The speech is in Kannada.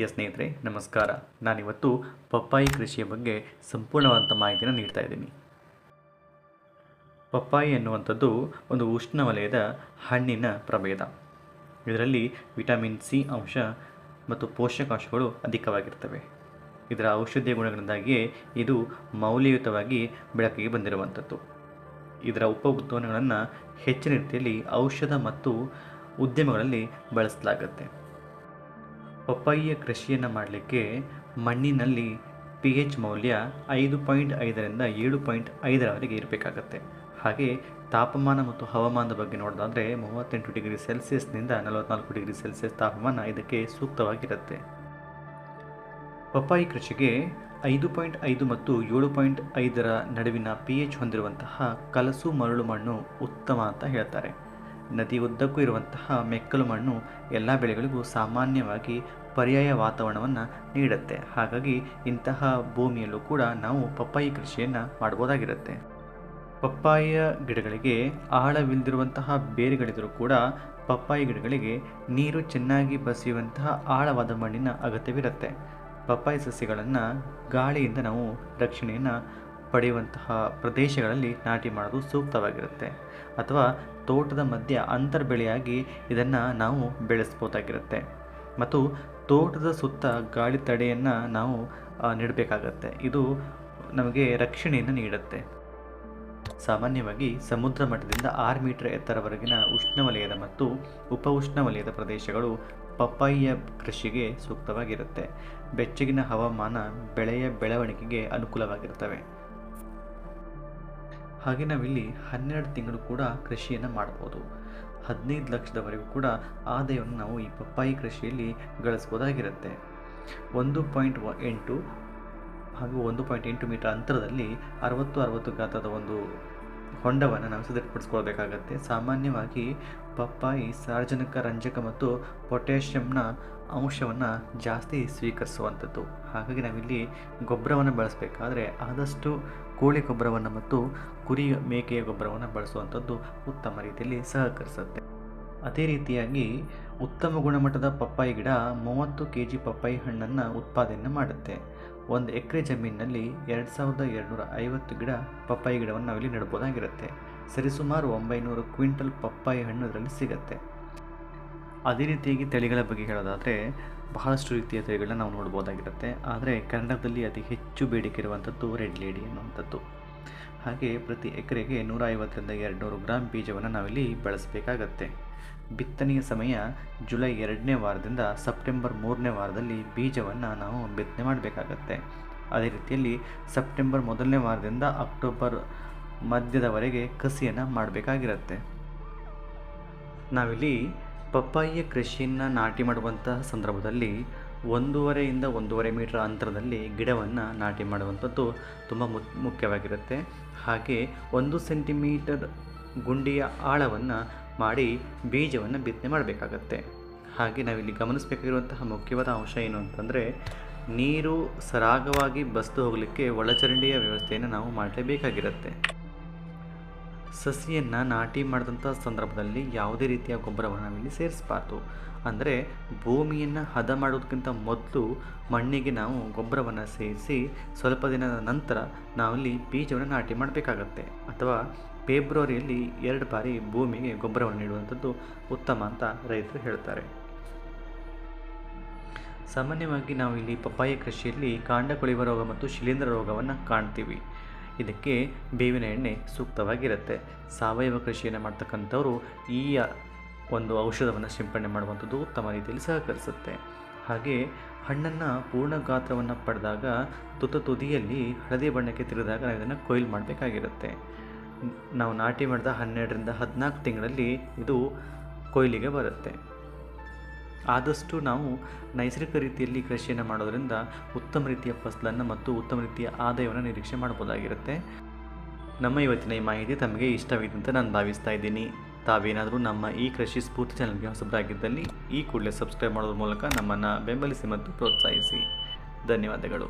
ಪ್ರೀತಿಯ ಸ್ನೇಹಿತರೆ, ನಮಸ್ಕಾರ. ನಾನಿವತ್ತು ಪಪ್ಪಾಯಿ ಕೃಷಿಯ ಬಗ್ಗೆ ಸಂಪೂರ್ಣವಾದಂಥ ಮಾಹಿತಿಯನ್ನು ನೀಡ್ತಾ ಇದ್ದೀನಿ. ಪಪ್ಪಾಯಿ ಅನ್ನುವಂಥದ್ದು ಒಂದು ಉಷ್ಣವಲಯದ ಹಣ್ಣಿನ ಪ್ರಭೇದ. ಇದರಲ್ಲಿ ವಿಟಮಿನ್ ಸಿ ಅಂಶ ಮತ್ತು ಪೋಷಕಾಂಶಗಳು ಅಧಿಕವಾಗಿರ್ತವೆ. ಇದರ ಔಷಧೀಯ ಗುಣಗಳಿಂದಾಗಿಯೇ ಇದು ಮೌಲ್ಯಯುತವಾಗಿ ಬೆಳಕಿಗೆ ಬಂದಿರುವಂಥದ್ದು. ಇದರ ಉಪ ಉತ್ಪನ್ನಗಳನ್ನು ಹೆಚ್ಚಿನ ರೀತಿಯಲ್ಲಿ ಔಷಧ ಮತ್ತು ಉದ್ಯಮಗಳಲ್ಲಿ ಬಳಸಲಾಗುತ್ತೆ. ಪಪ್ಪಾಯಿಯ ಕೃಷಿಯನ್ನು ಮಾಡಲಿಕ್ಕೆ ಮಣ್ಣಿನಲ್ಲಿ ಪಿ ಎಚ್ ಮೌಲ್ಯ ಐದು ಪಾಯಿಂಟ್ ಐದರಿಂದ ಏಳು ಪಾಯಿಂಟ್ ಐದರವರೆಗೆ ಇರಬೇಕಾಗತ್ತೆ. ಹಾಗೆ ತಾಪಮಾನ ಮತ್ತು ಹವಾಮಾನದ ಬಗ್ಗೆ ನೋಡೋದಾದರೆ ಮೂವತ್ತೆಂಟು ಡಿಗ್ರಿ ಸೆಲ್ಸಿಯಸ್ನಿಂದ ನಲವತ್ನಾಲ್ಕು ಡಿಗ್ರಿ ಸೆಲ್ಸಿಯಸ್ ತಾಪಮಾನ ಇದಕ್ಕೆ ಸೂಕ್ತವಾಗಿರುತ್ತೆ. ಪಪ್ಪಾಯಿ ಕೃಷಿಗೆ ಐದು ಪಾಯಿಂಟ್ ಐದು ಮತ್ತು ಏಳು ಪಾಯಿಂಟ್ ಐದರ ನಡುವಿನ ಪಿ ಎಚ್ ಹೊಂದಿರುವಂತಹ ಕಲಸು ಮರಳು ಮಣ್ಣು ಉತ್ತಮ ಅಂತ ಹೇಳ್ತಾರೆ. ನದಿ ಉದ್ದಕ್ಕೂ ಇರುವಂತಹ ಮೆಕ್ಕಲು ಮಣ್ಣು ಎಲ್ಲ ಬೆಳೆಗಳಿಗೂ ಸಾಮಾನ್ಯವಾಗಿ ಪರ್ಯಾಯ ವಾತಾವರಣವನ್ನು ನೀಡುತ್ತೆ. ಹಾಗಾಗಿ ಇಂತಹ ಭೂಮಿಯಲ್ಲೂ ಕೂಡ ನಾವು ಪಪ್ಪಾಯಿ ಕೃಷಿಯನ್ನು ಮಾಡ್ಬೋದಾಗಿರುತ್ತೆ ಪಪ್ಪಾಯಿಯ ಗಿಡಗಳಿಗೆ ಆಳವಿಲ್ಲದಿರುವಂತಹ ಬೇರುಗಳಿದ್ದರೂ ಕೂಡ ಪಪ್ಪಾಯಿ ಗಿಡಗಳಿಗೆ ನೀರು ಚೆನ್ನಾಗಿ ಬಸಿಯುವಂತಹ ಆಳವಾದ ಮಣ್ಣಿನ ಅಗತ್ಯವಿರುತ್ತೆ. ಪಪ್ಪಾಯಿ ಸಸ್ಯಗಳನ್ನು ಗಾಳಿಯಿಂದ ನಾವು ರಕ್ಷಣೆಯನ್ನು ಪಡೆಯುವಂತಹ ಪ್ರದೇಶಗಳಲ್ಲಿ ನಾಟಿ ಮಾಡೋದು ಸೂಕ್ತವಾಗಿರುತ್ತೆ. ಅಥವಾ ತೋಟದ ಮಧ್ಯ ಅಂತರ್ಬೆಳೆಯಾಗಿ ಇದನ್ನು ನಾವು ಬೆಳೆಸ್ಬೋದಾಗಿರುತ್ತೆ ಮತ್ತು ತೋಟದ ಸುತ್ತ ಗಾಳಿ ತಡೆಯನ್ನು ನಾವು ನೀಡಬೇಕಾಗತ್ತೆ. ಇದು ನಮಗೆ ರಕ್ಷಣೆಯನ್ನು ನೀಡುತ್ತೆ. ಸಾಮಾನ್ಯವಾಗಿ ಸಮುದ್ರ ಮಟ್ಟದಿಂದ ಆರು ಮೀಟರ್ ಎತ್ತರವರೆಗಿನ ಉಷ್ಣವಲಯದ ಮತ್ತು ಉಪ ಉಷ್ಣವಲಯದ ಪ್ರದೇಶಗಳು ಪಪ್ಪಾಯಿಯ ಕೃಷಿಗೆ ಸೂಕ್ತವಾಗಿರುತ್ತೆ. ಬೆಚ್ಚಗಿನ ಹವಾಮಾನ ಬೆಳೆಯ ಬೆಳವಣಿಗೆಗೆ ಅನುಕೂಲವಾಗಿರ್ತವೆ. ಹಾಗೆ ನಾವಿಲ್ಲಿ ಹನ್ನೆರಡು ತಿಂಗಳು ಕೂಡ ಕೃಷಿಯನ್ನು ಮಾಡ್ಬೋದು. ಹದಿನೈದು ಲಕ್ಷದವರೆಗೂ ಕೂಡ ಆದಾಯವನ್ನು ನಾವು ಈ ಪಪ್ಪಾಯಿ ಕೃಷಿಯಲ್ಲಿ ಗಳಿಸ್ಬೋದಾಗಿರುತ್ತೆ. ಒಂದು ಪಾಯಿಂಟ್ ಎಂಟು ಹಾಗೂ ಒಂದು ಪಾಯಿಂಟ್ ಎಂಟು ಮೀಟರ್ ಅಂತರದಲ್ಲಿ ಅರವತ್ತು ಅರವತ್ತು ಗಾತ್ರದ ಒಂದು ಹೊಂಡವನ್ನು ನಾವು ಸಿದ್ಧಪಡಿಸ್ಕೊಳ್ಬೇಕಾಗತ್ತೆ. ಸಾಮಾನ್ಯವಾಗಿ ಪಪ್ಪಾಯಿ ಸಾರ್ವಜನಿಕ ರಂಜಕ ಮತ್ತು ಪೊಟ್ಯಾಷಿಯಂನ ಅಂಶವನ್ನು ಜಾಸ್ತಿ ಸ್ವೀಕರಿಸುವಂಥದ್ದು. ಹಾಗಾಗಿ ನಾವಿಲ್ಲಿ ಗೊಬ್ಬರವನ್ನು ಬಳಸಬೇಕಾದ್ರೆ ಆದಷ್ಟು ಕೋಳಿ ಗೊಬ್ಬರವನ್ನು ಮತ್ತು ಕುರಿ ಮೇಕೆಯ ಗೊಬ್ಬರವನ್ನು ಬಳಸುವಂಥದ್ದು ಉತ್ತಮ ರೀತಿಯಲ್ಲಿ ಸಹಕರಿಸುತ್ತೆ. ಅದೇ ರೀತಿಯಾಗಿ ಉತ್ತಮ ಗುಣಮಟ್ಟದ ಪಪ್ಪಾಯಿ ಗಿಡ ಮೂವತ್ತು ಕೆ ಜಿ ಪಪ್ಪಾಯಿ ಹಣ್ಣನ್ನು ಉತ್ಪಾದನೆ ಮಾಡುತ್ತೆ. ಒಂದು ಎಕರೆ ಜಮೀನಿನಲ್ಲಿ ಎರಡು ಸಾವಿರದ ಎರಡುನೂರ ಐವತ್ತು ಗಿಡ ಪಪ್ಪಾಯಿ ಗಿಡವನ್ನು ನಾವಿಲ್ಲಿ ನೆಡ್ಬೋದಾಗಿರುತ್ತೆ ಸರಿಸುಮಾರು ಒಂಬೈನೂರು ಕ್ವಿಂಟಲ್ ಪಪ್ಪಾಯಿ ಹಣ್ಣು ಇದರಲ್ಲಿ ಸಿಗುತ್ತೆ. ಅದೇ ರೀತಿಯಾಗಿ ತಳಿಗಳ ಬಗ್ಗೆ ಹೇಳೋದಾದರೆ ಬಹಳಷ್ಟು ರೀತಿಯ ತಳಿಗಳನ್ನ ನಾವು ನೋಡ್ಬೋದಾಗಿರುತ್ತೆ ಆದರೆ ಕನ್ನಡದಲ್ಲಿ ಅತಿ ಹೆಚ್ಚು ಬೇಡಿಕೆ ಇರುವಂಥದ್ದು ರೆಡ್ ಲೇಡಿ ಅನ್ನುವಂಥದ್ದು ಹಾಗೆ ಪ್ರತಿ ಎಕರೆಗೆ ನೂರ ಐವತ್ತರಿಂದ ಎರಡುನೂರು ಗ್ರಾಮ್ ಬೀಜವನ್ನು ನಾವಿಲ್ಲಿ ಬಳಸಬೇಕಾಗತ್ತೆ. ಬಿತ್ತನೆಯ ಸಮಯ ಜುಲೈ ಎರಡನೇ ವಾರದಿಂದ ಸೆಪ್ಟೆಂಬರ್ ಮೂರನೇ ವಾರದಲ್ಲಿ ಬೀಜವನ್ನು ನಾವು ಬಿತ್ತನೆ ಮಾಡಬೇಕಾಗತ್ತೆ. ಅದೇ ರೀತಿಯಲ್ಲಿ ಸೆಪ್ಟೆಂಬರ್ ಮೊದಲನೇ ವಾರದಿಂದ ಅಕ್ಟೋಬರ್ ಮಧ್ಯದವರೆಗೆ ಕಸಿಯನ್ನು ಮಾಡಬೇಕಾಗಿರುತ್ತೆ. ನಾವಿಲ್ಲಿ ಪಪ್ಪಾಯಿಯ ಕೃಷಿಯನ್ನು ನಾಟಿ ಮಾಡುವಂತಹ ಸಂದರ್ಭದಲ್ಲಿ ಒಂದೂವರೆಯಿಂದ ಒಂದೂವರೆ ಮೀಟರ್ ಅಂತರದಲ್ಲಿ ಗಿಡವನ್ನು ನಾಟಿ ಮಾಡುವಂಥದ್ದು ತುಂಬ ಮುಖ್ಯವಾಗಿರುತ್ತೆ. ಹಾಗೆ ಒಂದು ಸೆಂಟಿಮೀಟರ್ ಗುಂಡಿಯ ಆಳವನ್ನು ಮಾಡಿ ಬೀಜವನ್ನು ಬಿತ್ತನೆ ಮಾಡಬೇಕಾಗತ್ತೆ. ಹಾಗೆ ನಾವಿಲ್ಲಿ ಗಮನಿಸಬೇಕಾಗಿರುವಂತಹ ಮುಖ್ಯವಾದ ಅಂಶ ಏನು ಅಂತಂದರೆ, ನೀರು ಸರಾಗವಾಗಿ ಬಸ್ದು ಹೋಗಲಿಕ್ಕೆ ಒಳಚರಂಡಿಯ ವ್ಯವಸ್ಥೆಯನ್ನು ನಾವು ಮಾಡಲೇಬೇಕಾಗಿರುತ್ತೆ. ಸಸಿಯನ್ನು ನಾಟಿ ಮಾಡಿದಂಥ ಸಂದರ್ಭದಲ್ಲಿ ಯಾವುದೇ ರೀತಿಯ ಗೊಬ್ಬರವನ್ನು ನಾವಿಲ್ಲಿ ಸೇರಿಸಬಾರ್ದು. ಅಂದರೆ ಭೂಮಿಯನ್ನು ಹದ ಮಾಡೋದಕ್ಕಿಂತ ಮೊದಲು ಮಣ್ಣಿಗೆ ನಾವು ಗೊಬ್ಬರವನ್ನು ಸೇರಿಸಿ ಸ್ವಲ್ಪ ದಿನದ ನಂತರ ನಾವಿಲ್ಲಿ ಬೀಜವನ್ನು ನಾಟಿ ಮಾಡಬೇಕಾಗತ್ತೆ. ಅಥವಾ ಫೆಬ್ರವರಿಯಲ್ಲಿ ಎರಡು ಬಾರಿ ಭೂಮಿಗೆ ಗೊಬ್ಬರವನ್ನು ನೀಡುವಂಥದ್ದು ಉತ್ತಮ ಅಂತ ರೈತರು ಹೇಳ್ತಾರೆ. ಸಾಮಾನ್ಯವಾಗಿ ನಾವು ಇಲ್ಲಿ ಪಪ್ಪಾಯಿ ಕೃಷಿಯಲ್ಲಿ ಕಾಂಡ ಕೊಳಿವ ರೋಗ ಮತ್ತು ಶಿಲೀಂಧ್ರ ರೋಗವನ್ನು ಕಾಣ್ತೀವಿ. ಇದಕ್ಕೆ ಬೇವಿನ ಎಣ್ಣೆ ಸೂಕ್ತವಾಗಿರುತ್ತೆ. ಸಾವಯವ ಕೃಷಿಯನ್ನು ಮಾಡ್ತಕ್ಕಂಥವರು ಈ ಒಂದು ಔಷಧವನ್ನು ಸಿಂಪಡಣೆ ಮಾಡುವಂಥದ್ದು ಉತ್ತಮ ರೀತಿಯಲ್ಲಿ ಸಹಕರಿಸುತ್ತೆ. ಹಾಗೆ ಹಣ್ಣನ್ನು ಪೂರ್ಣ ಗಾತ್ರವನ್ನು ಪಡೆದಾಗ ತುತ್ತ ತುದಿಯಲ್ಲಿ ಹಳದಿ ಬಣ್ಣಕ್ಕೆ ತಿರುಗಿದಾಗ ನಾವು ಇದನ್ನು ಕೊಯ್ಲು ಮಾಡಬೇಕಾಗಿರುತ್ತೆ. ನಾವು ನಾಟಿ ಮಾಡಿದ ಹನ್ನೆರಡರಿಂದ ಹದಿನಾಲ್ಕು ತಿಂಗಳಲ್ಲಿ ಇದು ಕೊಯ್ಲಿಗೆ ಬರುತ್ತೆ. ಆದಷ್ಟು ನಾವು ನೈಸರ್ಗಿಕ ರೀತಿಯಲ್ಲಿ ಕೃಷಿಯನ್ನು ಮಾಡೋದರಿಂದ ಉತ್ತಮ ರೀತಿಯ ಫಸಲನ್ನು ಮತ್ತು ಉತ್ತಮ ರೀತಿಯ ಆದಾಯವನ್ನು ನಿರೀಕ್ಷೆ ಮಾಡ್ಬೋದಾಗಿರುತ್ತೆ. ನಮ್ಮ ಇವತ್ತಿನ ಈ ಮಾಹಿತಿ ತಮಗೆ ಇಷ್ಟವಿದೆ ಅಂತ ನಾನು ಭಾವಿಸ್ತಾ ಇದ್ದೀನಿ. ತಾವೇನಾದರೂ ನಮ್ಮ ಈ ಕೃಷಿ ಸ್ಫೂರ್ತಿ ಚಾನಲ್ಗೆ ಹೊಸಬರಾಗಿದ್ದಲ್ಲಿ ಈ ಕೂಡಲೇ ಸಬ್ಸ್ಕ್ರೈಬ್ ಮಾಡೋದ್ರ ಮೂಲಕ ನಮ್ಮನ್ನು ಬೆಂಬಲಿಸಿ ಮತ್ತು ಪ್ರೋತ್ಸಾಹಿಸಿ. ಧನ್ಯವಾದಗಳು.